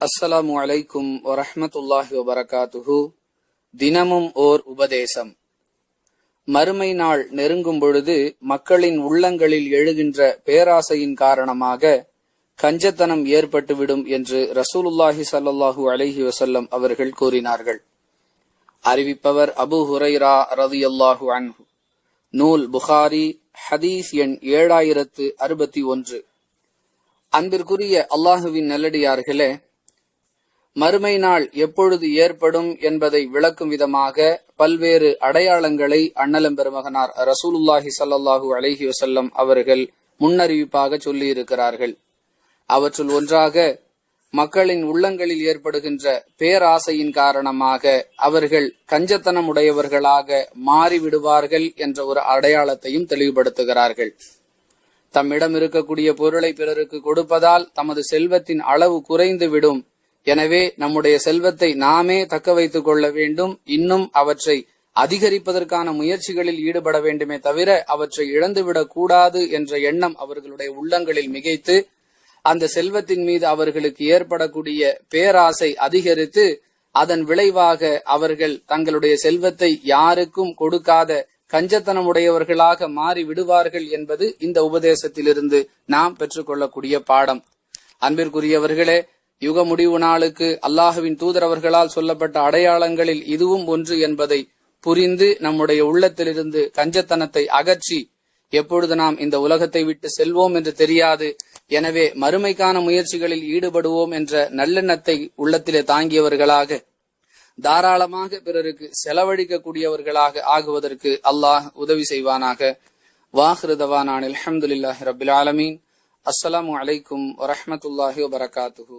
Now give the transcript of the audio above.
அஸ்ஸலாமு அலைக்கும் வரஹமத்துல்லாஹி வபரகாத்துஹு. தினமும் ஓர் உபதேசம். மறுமை நாள் நெருங்கும் பொழுது மக்களின் உள்ளங்களில் எழுகின்ற பேராசையின் காரணமாக கஞ்சத்தனம் ஏற்பட்டுவிடும் என்று ரசூலுல்லாஹி சல்லாஹூ அலஹி வசல்லம் அவர்கள் கூறினார்கள். அறிவிப்பவர் அபு ஹுரைரா ரதி அல்லாஹு அன்ஹு. நூல் புகாரி ஹதீஸ் எண் ஏழாயிரத்து அறுபத்தி ஒன்று. அன்பிற்குரிய அல்லாஹுவின் நல்லடியார்களே மறுமை நாள் எப்பொழுது ஏற்படும் என்பதை விளக்கும் விதமாக பல்வேறு அடையாளங்களை அண்ணலம் பெருமகனார் ரசூலுல்லாஹி ஸல்லல்லாஹு அலஹி வசல்லம் அவர்கள் முன்னறிவிப்பாக சொல்லியிருக்கிறார்கள். அவற்றுள் ஒன்றாக மக்களின் உள்ளங்களில் ஏற்படுகின்ற பேராசையின் காரணமாக அவர்கள் கஞ்சத்தனம் உடையவர்களாக மாறிவிடுவார்கள் என்ற ஒரு அடையாளத்தையும் தெளிவுபடுத்துகிறார்கள். தம்மிடம் இருக்கக்கூடிய பொருளை பிறருக்கு கொடுப்பதால் தமது செல்வத்தின் அளவு குறைந்து விடும் எனவே நம்முடைய செல்வத்தை நாமே தக்க வைத்துக் கொள்ள வேண்டும். இன்னும் அவற்றை அதிகரிப்பதற்கான முயற்சிகளில் ஈடுபட வேண்டுமே தவிர அவற்றை இழந்துவிடக் கூடாது என்ற எண்ணம் அவர்களுடைய உள்ளங்களில் மிகைத்து அந்த செல்வத்தின் மீது அவர்களுக்கு ஏற்படக்கூடிய பேராசை அதிகரித்து அதன் விளைவாக அவர்கள் தங்களுடைய செல்வத்தை யாருக்கும் கொடுக்காத கஞ்சத்தனமுடையவர்களாக மாறி விடுவார்கள் என்பது இந்த உபதேசத்திலிருந்து நாம் பெற்றுக்கொள்ளக்கூடிய பாடம். அன்பிற்குரியவர்களே யுக முடிவு நாளுக்கு அல்லாஹுவின் தூதரவர்களால் சொல்லப்பட்ட அடையாளங்களில் இதுவும் ஒன்று என்பதை புரிந்து நம்முடைய உள்ளத்திலிருந்து கஞ்சத்தனத்தை அகற்றி எப்பொழுது நாம் இந்த உலகத்தை விட்டு செல்வோம் என்று தெரியாது. எனவே மறுமைக்கான முயற்சிகளில் ஈடுபடுவோம் என்ற நல்லெண்ணத்தை உள்ளத்திலே தாங்கியவர்களாக தாராளமாக பிறருக்கு செலவழிக்கக்கூடியவர்களாக ஆகுவதற்கு அல்லாஹ் உதவி செய்வானாக. வாஹிருதவானான் அலமதுல்லாஹி ரபில் ஆலமீன். அஸ்லாம் அலைக்கும் வரமத்துல்லாஹி வபரகாத்துஹு.